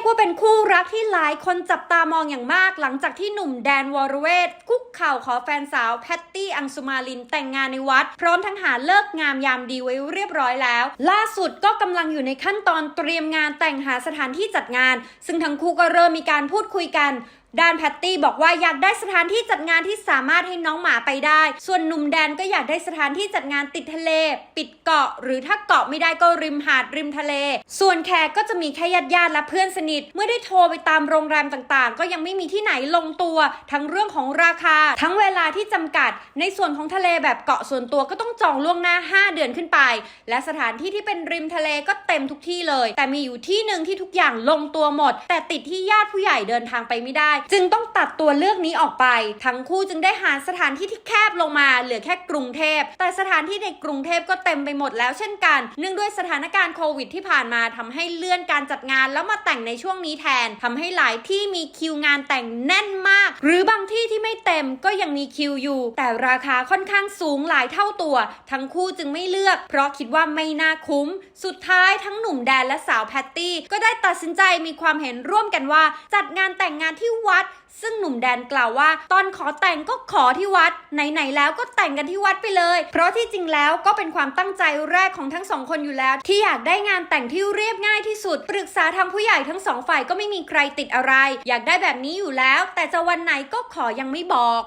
กว่าเป็นคู่รักที่หลายคนจับตามองอย่างมาก หลังจากที่หนุ่มแดนวอรเวทคุกเข่าขอแฟนสาวแพตตี้อังสุมาลินแต่งงานในวัด พร้อมทั้งหาเลิกงามยามดีไว้เรียบร้อยแล้ว ล่าสุดก็กำลังอยู่ในขั้นตอนเตรียมงานแต่งหาสถานที่จัดงาน ซึ่งทั้งคู่ก็เริ่มมีการพูดคุยกัน ด้านแพตตี้บอกว่าอยากได้สถานที่จัดงานที่สามารถให้น้องหมาไปได้ ส่วนหนุ่มแดนก็อยากได้สถานที่จัดงานติดทะเล ปิดเกาะ หรือถ้าเกาะไม่ได้ก็ริมหาดริมทะเล ส่วนแขกก็จะมีแค่ญาติญาติและเพื่อนสนิท เมื่อได้โทรไปตามโรงแรมต่างๆ ก็ยังไม่มีที่ไหนลงตัว ทั้งเรื่องของราคา ทั้งเวลาที่จำกัด ในส่วนของทะเลแบบเกาะส่วนตัวก็ต้องจองล่วงหน้า 5 เดือนขึ้นไป และสถานที่ที่เป็นริมทะเลก็เต็มทุกที่เลย แต่มีอยู่ที่หนึ่งที่ทุกอย่างลงตัวหมด แต่ติดที่ญาติผู้ใหญ่เดินทางไปไม่ได้จึงต้องตัดตัวเลือกนี้ออกไป ทั้งคู่จึงได้หาสถานที่ที่แคบลงมา เหลือแค่กรุงเทพ แต่สถานที่ในกรุงเทพก็เต็มไปหมดแล้วเช่นกัน เนื่องด้วยสถานการณ์โควิดที่ผ่านมาทำให้เลื่อนการจัดงานแล้วมาแต่งในช่วงนี้แทนทำให้หลายที่มีคิวงานแต่งแน่นมาก หรือบางที่ที่ไม่เต็มก็ยังมีคิวอยู่ แต่ราคาค่อนข้างสูงหลายเท่าตัว ทั้งคู่จึงไม่เลือก เพราะคิดว่าไม่น่าคุ้ม สุดท้ายทั้งหนุ่มแดนและสาวแพตตี้ก็ได้ตัดสินใจมีความเห็นร่วมกันว่า จัดงานแต่งงานที่วัด ซึ่งหนุ่มแดนกล่าวว่า ตอนขอแต่งก็ขอที่วัด ไหนๆแล้วก็แต่งกันที่วัดไปเลย เพราะที่จริงแล้วก็เป็นความตั้งใจแรกของทั้งสองคนอยู่แล้ว ที่อยากได้งานแต่งที่เรียบง่ายที่สุด ปรึกษาทางผู้ใหญ่ทั้งสองฝ่ายก็ไม่มีใครติดอะไร อยากได้แบบนี้อยู่แล้ว แต่จะวันไหนก็ขอยังไม่บอก